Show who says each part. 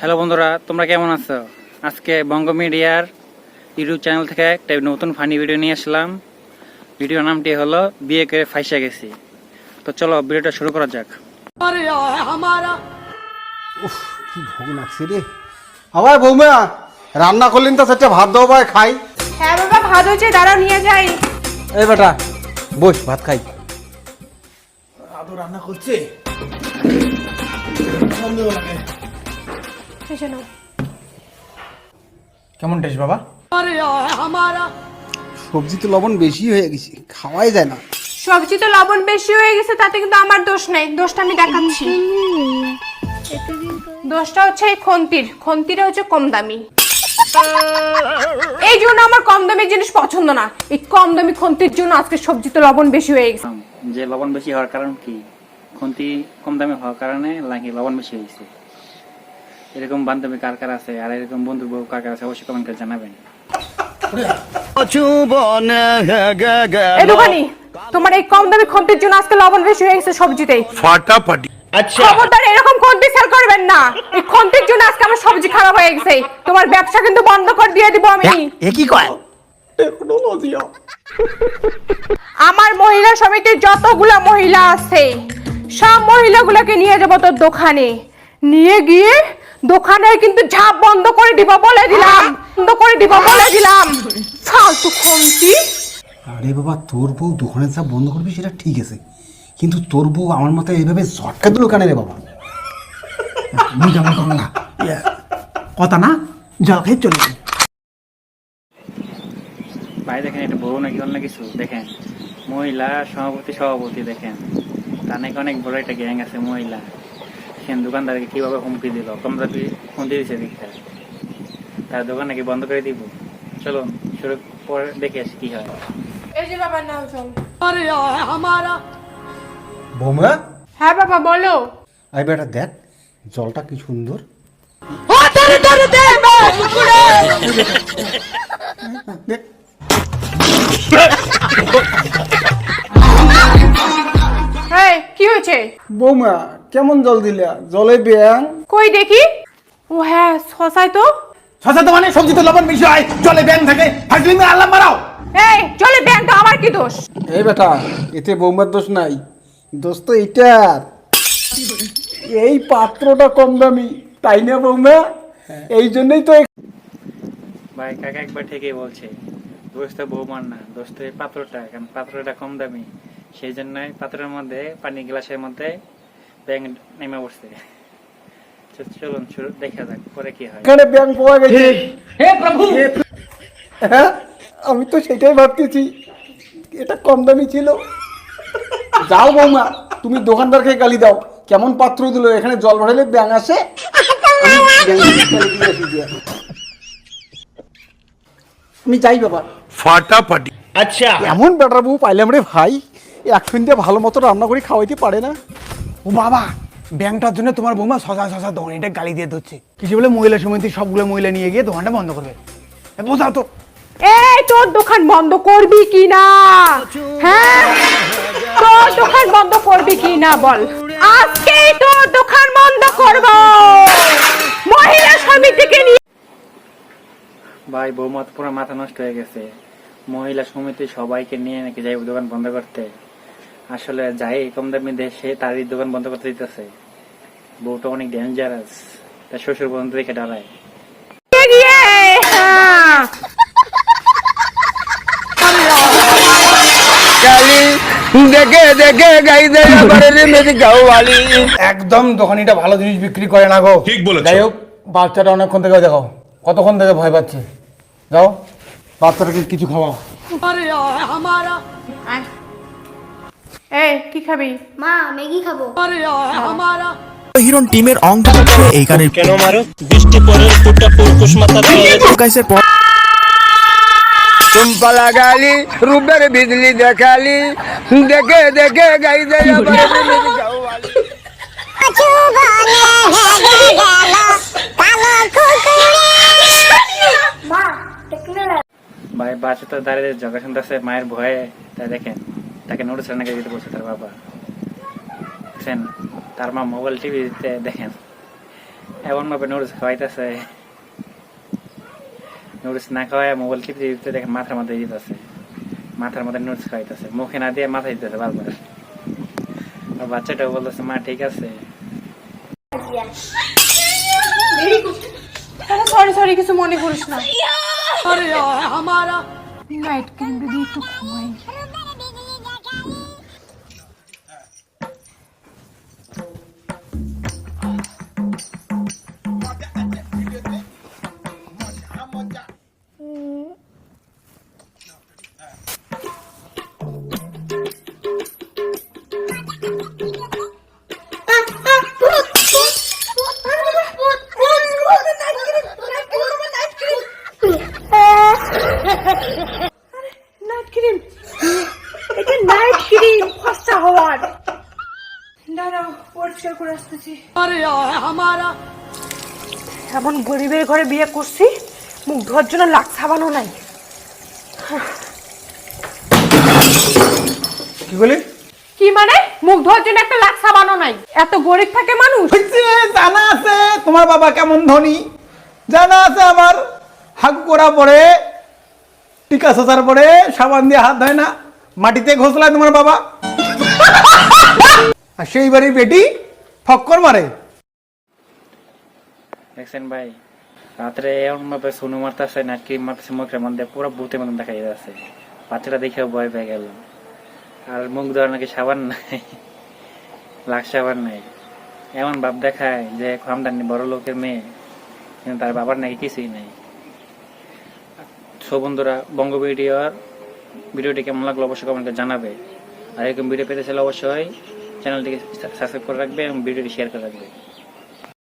Speaker 1: Hello বন্ধুরা তোমরা কেমন আছো? আজকে বঙ্গ মিডিয়ার ইউটিউব চ্যানেল থেকে একটা নতুন ফানি ভিডিও নিয়ে আসলাম। ভিডিও নামটি হলো বিয়ে করে ফাইসা গেছি। তো চলো ভিডিওটা শুরু করা যাক।
Speaker 2: উফ কি ভোগ লাগছে রে। আবার বৌমা রান্না করলেন তো সেটা ভাত দাও ভাই খাই।
Speaker 3: হ্যাঁ বাবা ভাত হয়েছে দাঁড়াও নিয়ে যাই।
Speaker 2: এই বেটা বস ভাত খাই। আদৌ রান্না করছে?
Speaker 3: এসে নাও।
Speaker 4: কেমন টেস্ট বাবা?
Speaker 2: সবজি তো লবণ বেশি হয়ে গেছে খাওয়াই যায় না।
Speaker 3: সবজি তো লবণ বেশি হয়ে গেছে তাতে কিন্তু আমার দোষ নেই। দোষটা আমি দেখাচ্ছি। দোষটা হচ্ছে এই খন্তির। খন্তিটা হচ্ছে কম দামি। এই জন্য আমার কম দামি জিনিস পছন্দ না। এই কম দামি খন্তির জন্য আজকে সবজি তো লবণ বেশি হয়ে গেছে।
Speaker 1: যে লবণ বেশি হওয়ার কারণ কি? খুন্তি কম দামি হওয়ার কারণে নাকি লবণ বেশি হয়েছে? এরকম বান্ধবী কার কার আছে আর এরকম বন্ধু বউ কার কার আছে অবশ্যই কমেন্ট করে জানাবেন।
Speaker 3: এই দোকানি তোমার এই কম দামি খন্তির জন্য আজকে লবণ বেশি হয়ে গেছে সবজিতে
Speaker 5: ফাটাফাটি।
Speaker 3: খবরদার এরকম খন্তি সেল করবেন না। এই খন্তির জন্য আজকে আমার সবজি খারাপ হয়ে গেছে। তোমার ব্যবসা কিন্তু বন্ধ করে দিয়ে দিব আমি।
Speaker 4: এ কি কয়?
Speaker 3: আমার মহিলা সমিতির যতগুলা মহিলা আছে সব মহিলাগুলোকে নিয়ে যাব তোর দোকানে। নিয়ে গিয়ে দোকানে কিন্তু ঝাপ বন্ধ করে দিব বলে দিলাম। বন্ধ করে দিব বলে দিলাম। ফালতু খন্তি।
Speaker 2: আরে বাবা তোর বউ দোকানের যা বন্ধ করবি সেটা ঠিক আছে। কিন্তু তোর বউ আমার মতো এইভাবে ঝটকা দিল কানে রে বাবা? করো না।
Speaker 4: ইয়ে, কথা না? জল খেয়ে চলে যাই
Speaker 1: ভাই দেখেন এটা বড় নাকি অন্য কিছু? দেখেন মহিলা সভাপতি সভাপতি দেখেন। তার নাকি অনেক বড় একটা গ্যাং আছে মহিলা। সেখানে দোকানদারকে কীভাবে হুমকি দিল কম দাবি হুমকি দিছে দীক্ষা তার দোকান নাকি বন্ধ করে দিব? চলো শুরু পরে দেখে আসি কি হয়।
Speaker 3: এই যে বাবার নাম চল।
Speaker 2: বৌমা?
Speaker 3: হ্যাঁ বাবা বলো।
Speaker 2: আই বেটা দেখ জলটা কি সুন্দর। দেখ।
Speaker 3: হ্যাঁ কি হয়েছে?
Speaker 2: বৌমা কেমন জল দিলা? জলে ব্যাং
Speaker 3: কই দেখি? ও হ্যাঁ শশাই তো।
Speaker 4: শশা তো মানে সবজিতে লবণ বেশি হয় জলে ব্যাং থাকে। ফাজলি মেয়ে আল্লাহ মারাও।
Speaker 3: এই জলে চলে ব্যাংকটা আমার কি দোষ?
Speaker 2: এই বেটা এতে বৌমার দোষ নাই। দোষ তো এইটার। এই পাত্রটা কম দামি তাই না বৌমা? এই জন্যই তো
Speaker 1: ভাই কাকা একবার ঠিকই বলছে। দোষ তো বৌমার না দোষ তো এই পাত্রটা কারণ পাত্রটা কম দামি। সেই জন্যই পাত্রের মধ্যে পানি গ্লাসের মধ্যে ব্যাং নেমে বসছে চলুন দেখা যাক পরে কি হয়।
Speaker 2: এখানে ব্যাংক পাওয়া গেছে। হ্যাঁ আমি তো সেটাই ভাবতেছি। এটা কম দামি ছিল। যাও বৌমা তুমি দোকানদারকে গালি দাও। কেমন পাত্র দিল এখানে জল ভরালে ব্যাং আসে। আমি যাই বাবা।
Speaker 5: ফাটাফাটি।
Speaker 2: এমন বেটার বউ পাইলাম রে ভাই একদিন দিয়ে ভালো মতো রান্না করে খাওয়াইতে পারে না।
Speaker 4: ও বাবা ব্যাংকটার জন্য তোমার বৌমা শশা শশা দোকানিটা গালি দিয়ে দিচ্ছে কিছু বলে মহিলা সমিতি সবগুলো মহিলা নিয়ে গিয়ে দোকানটা বন্ধ করবে। এ, বোঝাও তো।
Speaker 3: এই তোর দোকান বন্ধ করবি কি না? হ্যাঁ? তোর দোকান বন্ধ করবি কি না বল। আজকেই তোর দোকান বন্ধ করব। মহিলা সমিতিকে নিয়ে
Speaker 1: ভাই বৌমা তো পুরো মাথা নষ্ট হয়ে গেছে। মহিলা সমিতি সবাইকে নিয়ে নাকি যাই দোকান বন্ধ করতে। আসলে যাই কম দামি দেশে তারই দোকান বন্ধ করতে দিতেছে বউটা অনেক ডেঞ্জারাস তার শ্বশুর বন্ধু
Speaker 3: গিয়ে হ্যাঁ।
Speaker 5: দেখে দেখে গাই দেয় বাড়ির মেয়ে গাও বালি
Speaker 4: একদম দোকানিটা ভালো জিনিস বিক্রি করে না গো
Speaker 5: ঠিক বলেছ।
Speaker 4: যাই হোক বাচ্চাটা অনেকক্ষণ থেকে দেখো কতক্ষণ থেকে ভয় পাচ্ছে যাও বাচ্চাটাকে কিছু খাওয়াও
Speaker 3: আয়। এই কি খাবি?
Speaker 6: মা ম্যাগি খাব।
Speaker 7: হিরন টিমের অঙ্ক হচ্ছে এই গানের
Speaker 8: কেন মারো? বৃষ্টি পরে ফুটা পৌকুশ মাথা
Speaker 7: গাইসের পর
Speaker 5: তুমপালা গালি রূপের বিজলি দেখালি। দেখে দেখে গাই দেয়
Speaker 1: ভাই বাচ্চা তো দাঁড়িয়ে জগা শুনতেছে মায়ের ভয়ে। তাই দেখেন। তাকে নোটিস রান্না দিতে বলছে তার বাবা। দেখছেন তার মা মোবাইল টিভিতে দেখেন। এমন ভাবে নুডলস খাওয়াইতেছে। নুডলস না খাওয়ায় মোবাইল টিপতে দিতে দেখে মাথার মধ্যে দিতেছে। মাথার মধ্যে নুডলস খাওয়াইতেছে। মুখে না দিয়ে মাথায় দিতেছে বারবার। বাচ্চাটাও বলতেছে, মা, ঠিক আছে।
Speaker 3: সরি সরি কিছু মনে করিস না। আমার নাইট ক্রিম একটু ঘুমাই এমন গরিবের ঘরে বিয়ে করছি মুখ ধোয়ার জন্য লাখ সাবানও নাই।
Speaker 4: কি বলি?
Speaker 3: কি মানে? মুখ ধোয়ার জন্য একটা লাখ সাবানও নাই। এত গরিব থাকে মানুষ।
Speaker 4: জানা আছে তোমার বাবা কেমন ধনী। জানা আছে আমার হাগ করা পরে টিকা সোসার পরে সাবান দিয়ে হাত ধয় না মাটিতে ঘষলায় তোমার বাবা। আর সেই বাড়ির বেটি ফক্কর মারে।
Speaker 1: দেখছেন ভাই রাত্রে এমন ভাবে সোনু মারতেছে না ক্রিম মারতেছে মুখের মধ্যে পুরো ভূতের মতন দেখা যাচ্ছে। বাচ্চাটা দেখেও ভয় পেয়ে গেল। আর মুখ ধোয়ার নাকি সাবান নাই, লাখ সাবান নাই। এমন বাপ দেখায় যে খামদানি বড় লোকের মেয়ে, কিন্তু তার বাবার নাকি কিছুই নাই। সো বন্ধুরা, বঙ্গ ভিডিওর ভিডিওটি কেমন লাগল অবশ্যই কমেন্টে জানাবে। আর এরকম ভিডিও পেতে চাইলে অবশ্যই চ্যানেলটিকে সাবস্ক্রাইব করে রাখবে এবং ভিডিওটি শেয়ার করে রাখবে।